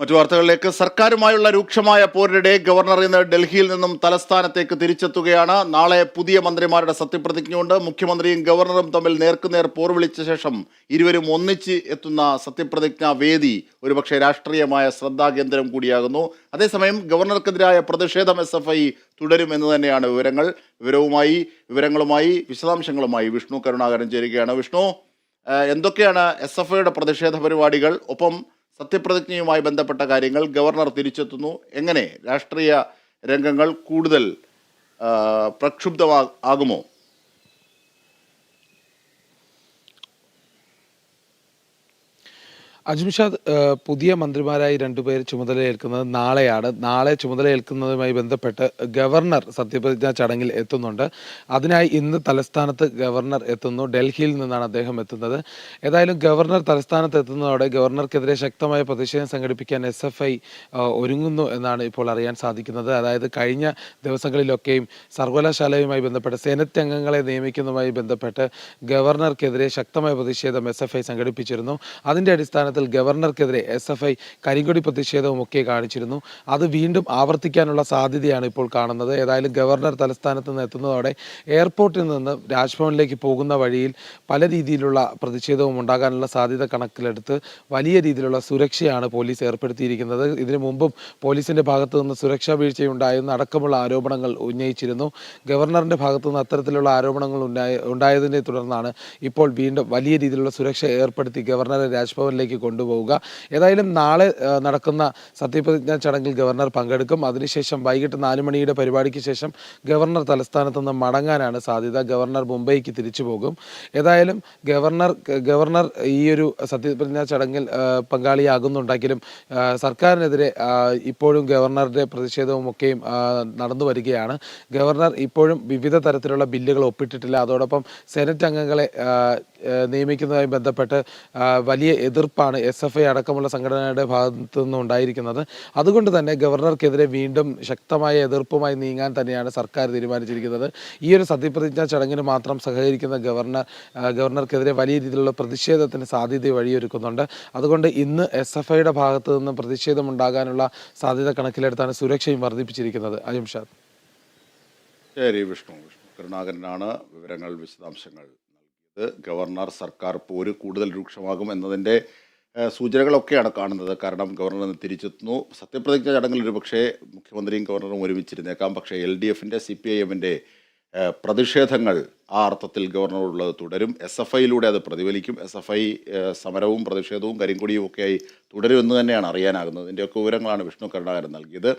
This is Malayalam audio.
മറ്റു വാർത്തകളിലേക്ക് സർക്കാരുമായുള്ള രൂക്ഷമായ പോരിനിടെ ഗവർണർ ഇന്ന് ഡൽഹിയിൽ നിന്നും തലസ്ഥാനത്തേക്ക് തിരിച്ചെത്തുകയാണ്. നാളെ പുതിയ മന്ത്രിമാരുടെ സത്യപ്രതിജ്ഞയുണ്ട്. മുഖ്യമന്ത്രിയും ഗവർണറും തമ്മിൽ നേർക്കുനേർ പോർ വിളിച്ച ശേഷം ഇരുവരും ഒന്നിച്ച് എത്തുന്ന സത്യപ്രതിജ്ഞാ വേദി ഒരുപക്ഷെ രാഷ്ട്രീയമായ ശ്രദ്ധാകേന്ദ്രം കൂടിയാകുന്നു. അതേസമയം ഗവർണർക്കെതിരായ പ്രതിഷേധം എസ് എഫ് ഐ തുടരും എന്ന് തന്നെയാണ് വിവരങ്ങൾ. വിവരവുമായി വിവരങ്ങളുമായി വിശദാംശങ്ങളുമായി വിഷ്ണു കരുണാകരൻ ചേരുകയാണ്. വിഷ്ണു എന്തൊക്കെയാണ് എസ് എഫ് ഐയുടെ പ്രതിഷേധ പരിപാടികൾ? ഒപ്പം സത്യപ്രതിജ്ഞയുമായി ബന്ധപ്പെട്ട കാര്യങ്ങൾ ഗവർണർ തിരിച്ചെത്തുന്നു. എങ്ങനെ രാഷ്ട്രീയ രംഗങ്ങൾ കൂടുതൽ ആ, അജ്മിഷാദ് പുതിയ മന്ത്രിമാരായി രണ്ടുപേർ ചുമതലയേൽക്കുന്നത് നാളെയാണ്. നാളെ ചുമതലയേൽക്കുന്നതുമായി ബന്ധപ്പെട്ട് ഗവർണർ സത്യപ്രതിജ്ഞാ ചടങ്ങിൽ എത്തുന്നുണ്ട്. അതിനായി ഇന്ന് തലസ്ഥാനത്ത് ഗവർണർ എത്തുന്നു. ഡൽഹിയിൽ നിന്നാണ് അദ്ദേഹം എത്തുന്നത്. ഏതായാലും ഗവർണർ തലസ്ഥാനത്ത് എത്തുന്നതോടെ ഗവർണർക്കെതിരെ ശക്തമായ പ്രതിഷേധം സംഘടിപ്പിക്കാൻ എസ് എഫ് ഐ ഒരുങ്ങുന്നു എന്നാണ് ഇപ്പോൾ അറിയാൻ സാധിക്കുന്നത്. അതായത് കഴിഞ്ഞ ദിവസങ്ങളിലൊക്കെയും സർവകലാശാലയുമായി ബന്ധപ്പെട്ട് സെനറ്റ് അംഗങ്ങളെ നിയമിക്കുന്നതുമായി ബന്ധപ്പെട്ട് ഗവർണർക്കെതിരെ ശക്തമായ പ്രതിഷേധം എസ് എഫ് ഐ സംഘടിപ്പിച്ചിരുന്നു. അതിന്റെ അതിന്റെ അടിസ്ഥാനത്തിൽ ഗവർണർക്കെതിരെ എസ് എഫ് ഐ കരിങ്കൊടി പ്രതിഷേധവും ഒക്കെ കാണിച്ചിരുന്നു. അത് വീണ്ടും ആവർത്തിക്കാനുള്ള സാധ്യതയാണ് ഇപ്പോൾ കാണുന്നത്. ഏതായാലും ഗവർണർ തലസ്ഥാനത്ത് നിന്ന് എത്തുന്നതോടെ എയർപോർട്ടിൽ നിന്ന് രാജ്ഭവനിലേക്ക് പോകുന്ന വഴിയിൽ പല രീതിയിലുള്ള പ്രതിഷേധവും ഉണ്ടാകാനുള്ള സാധ്യത കണക്കിലെടുത്ത് വലിയ രീതിയിലുള്ള സുരക്ഷയാണ് പോലീസ് ഏർപ്പെടുത്തിയിരിക്കുന്നത്. ഇതിനു മുമ്പും പോലീസിന്റെ ഭാഗത്തു നിന്ന് സുരക്ഷാ വീഴ്ചയുണ്ടായെന്ന് അടക്കമുള്ള ആരോപണങ്ങൾ ഉന്നയിച്ചിരുന്നു. ഗവർണറിന്റെ ഭാഗത്തു നിന്ന് അത്തരത്തിലുള്ള ആരോപണങ്ങൾ ഉണ്ടായ ഉണ്ടായതിനെ തുടർന്നാണ് ഇപ്പോൾ വീണ്ടും വലിയ രീതിയിലുള്ള സുരക്ഷ ഏർപ്പെടുത്തി ഗവർണറെ രാജ്ഭവനിലേക്ക് കൊണ്ടുപോവുക. ഏതായാലും നാളെ നടക്കുന്ന സത്യപ്രതിജ്ഞാ ചടങ്ങിൽ ഗവർണർ പങ്കെടുക്കും. അതിനുശേഷം വൈകിട്ട് നാല് മണിയുടെ പരിപാടിക്ക് ശേഷം ഗവർണർ തലസ്ഥാനത്ത് നിന്ന് മടങ്ങാനാണ് സാധ്യത. ഗവർണർ മുംബൈക്ക് തിരിച്ചു പോകും. ഏതായാലും ഗവർണർ ഗവർണർ ഈ ഒരു സത്യപ്രതിജ്ഞാ ചടങ്ങിൽ പങ്കാളിയാകുന്നുണ്ടെങ്കിലും സർക്കാരിനെതിരെ ഇപ്പോഴും ഗവർണറുടെ പ്രതിഷേധവും ഒക്കെയും നടന്നു വരികയാണ്. ഗവർണർ ഇപ്പോഴും വിവിധ തരത്തിലുള്ള ബില്ലുകൾ ഒപ്പിട്ടിട്ടില്ല. അതോടൊപ്പം സെനറ്റ് അംഗങ്ങളെ നിയമിക്കുന്നതുമായി ബന്ധപ്പെട്ട് വലിയ എതിർപ്പാണ് എസ് എഫ് ഐ അടക്കമുള്ള സംഘടനയുടെ ഭാഗത്തു നിന്നുണ്ടായിരിക്കുന്നത് അതുകൊണ്ട് തന്നെ ഗവർണർക്കെതിരെ വീണ്ടും ശക്തമായ എതിർപ്പുമായി നീങ്ങാൻ തന്നെയാണ് സർക്കാർ തീരുമാനിച്ചിരിക്കുന്നത്. ഈ ഒരു സത്യപ്രതിജ്ഞാ ചടങ്ങിന് മാത്രം സഹകരിക്കുന്ന ഗവർണർ ഗവർണർക്കെതിരെ വലിയ രീതിയിലുള്ള പ്രതിഷേധത്തിന് സാധ്യത വഴിയൊരുക്കുന്നുണ്ട്. അതുകൊണ്ട് ഇന്ന് എസ് എഫ് ഐയുടെ ഭാഗത്തു നിന്നും പ്രതിഷേധം ഉണ്ടാകാനുള്ള സാധ്യത കണക്കിലെടുത്താണ് സുരക്ഷയും വർദ്ധിപ്പിച്ചിരിക്കുന്നത്. അജിംഷാദ് ശരി വിഷ്ണു. വിഷ്ണു കരുണാകരനാണ് വിവരങ്ങൾ വിശദാംശങ്ങൾ നൽകിയത്. ഗവർണർ സർക്കാർ പോര് കൂടുതൽ രൂക്ഷമാകും എന്നതിന്റെ സൂചനകളൊക്കെയാണ് കാണുന്നത്. കാരണം ഗവർണർ ഇന്ന് തിരിച്ചെത്തുന്നു. സത്യപ്രതിജ്ഞ ചടങ്ങിൽ ഒരു പക്ഷേ മുഖ്യമന്ത്രിയും ഗവർണറും ഒരുമിച്ചിരുന്നേക്കാം. പക്ഷേ എൽ ഡി എഫിന്റെ സി പി ഐ എമ്മിന്റെ പ്രതിഷേധങ്ങൾ ആ അർത്ഥത്തിൽ ഗവർണറുള്ളത് തുടരും. എസ് എഫ് ഐയിലൂടെ അത് പ്രതിഫലിക്കും. എസ് എഫ് ഐ സമരവും പ്രതിഷേധവും കരിങ്കൊടിയും ഒക്കെയായി തുടരുമെന്ന് തന്നെയാണ് അറിയാനാകുന്നത്. ഇതിന്റെയൊക്കെ വിവരങ്ങളാണ് വിഷ്ണു കരുണാകരൻ നൽകിയത്.